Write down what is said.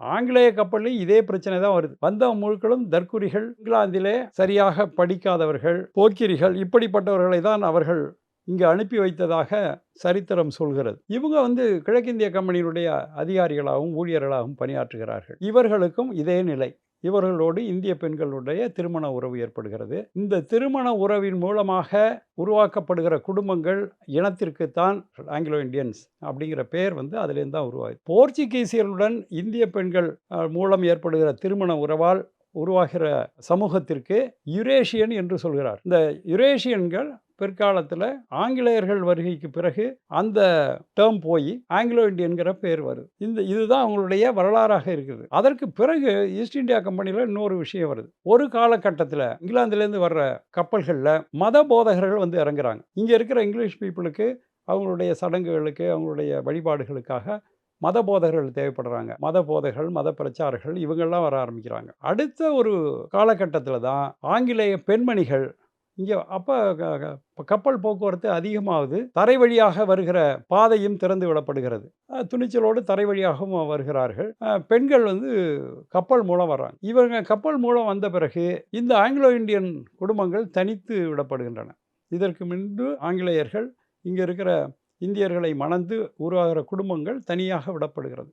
ஆங்கிலேய கப்பலில் இதே பிரச்சனை தான் வருது. வந்த முழுக்களும் தற்குறிகள் இங்கிலாந்திலே சரியாக படிக்காதவர்கள் போக்கிரிகள் இப்படிப்பட்டவர்களை தான் அவர்கள் இங்கு அனுப்பி வைத்ததாக சரித்திரம் சொல்கிறது. இவங்க வந்து கிழக்கிந்திய கம்பெனியினுடைய அதிகாரிகளாகவும் ஊழியர்களாகவும் பணியாற்றுகிறார்கள். இவர்களுக்கும் இதே நிலை. இவர்களோடு இந்திய பெண்களுடைய திருமண உறவு ஏற்படுகிறது. இந்த திருமண உறவின் மூலமாக உருவாக்கப்படுகிற குடும்பங்கள் இனத்திற்குத்தான் ஆங்கிலோ இந்தியன்ஸ் அப்படிங்கிற பெயர் வந்து அதுலேருந்து தான் உருவாகுது. போர்ச்சுகீசியர்களுடன் இந்திய பெண்கள் மூலம் ஏற்படுகிற திருமண உறவால் உருவாகிற சமூகத்திற்கு யுரேஷியன் என்று சொல்கிறார். இந்த யுரேஷியன்கள் பிற்காலத்தில் ஆங்கிலேயர்கள் வருகைக்கு பிறகு அந்த டேர்ம் போய் ஆங்கிலோ இந்தியன்கிற பேர் வருது. இந்த இதுதான் அவங்களுடைய வரலாறாக இருக்குது. அதற்கு பிறகு ஈஸ்ட் இந்தியா கம்பெனியில் இன்னொரு விஷயம் வருது. ஒரு காலகட்டத்தில் இங்கிலாந்துலேருந்து வர்ற கப்பல்களில் மத போதகர்கள் வந்து இறங்குறாங்க. இங்கே இருக்கிற இங்கிலீஷ் பீப்புளுக்கு அவங்களுடைய சடங்குகளுக்கு அவங்களுடைய வழிபாடுகளுக்காக மத போதகர்கள் தேவைப்படுறாங்க. மத போதகர்கள் மத பிரச்சாரர்கள் இவங்கெல்லாம் வர ஆரம்பிக்கிறாங்க. அடுத்த ஒரு காலகட்டத்தில் தான் ஆங்கிலேய பெண்மணிகள் இங்கே அப்போ கப்பல் போக்குவரத்து அதிகமாகுது. தரை வழியாக வருகிற பாதையும் திறந்து விடப்படுகிறது. துணிச்சலோடு தரை வழியாகவும் வருகிறார்கள். பெண்கள் வந்து கப்பல் மூலம் வர்றாங்க. இவங்க கப்பல் மூலம் வந்த பிறகு இந்த ஆங்கிலோ இந்தியன் குடும்பங்கள் தனித்து விடப்படுகின்றன. இதற்கு முன்பு ஆங்கிலேயர்கள் இங்கே இருக்கிற இந்தியர்களை மணந்து உருவாகிற குடும்பங்கள் தனியாக விடப்படுகிறது.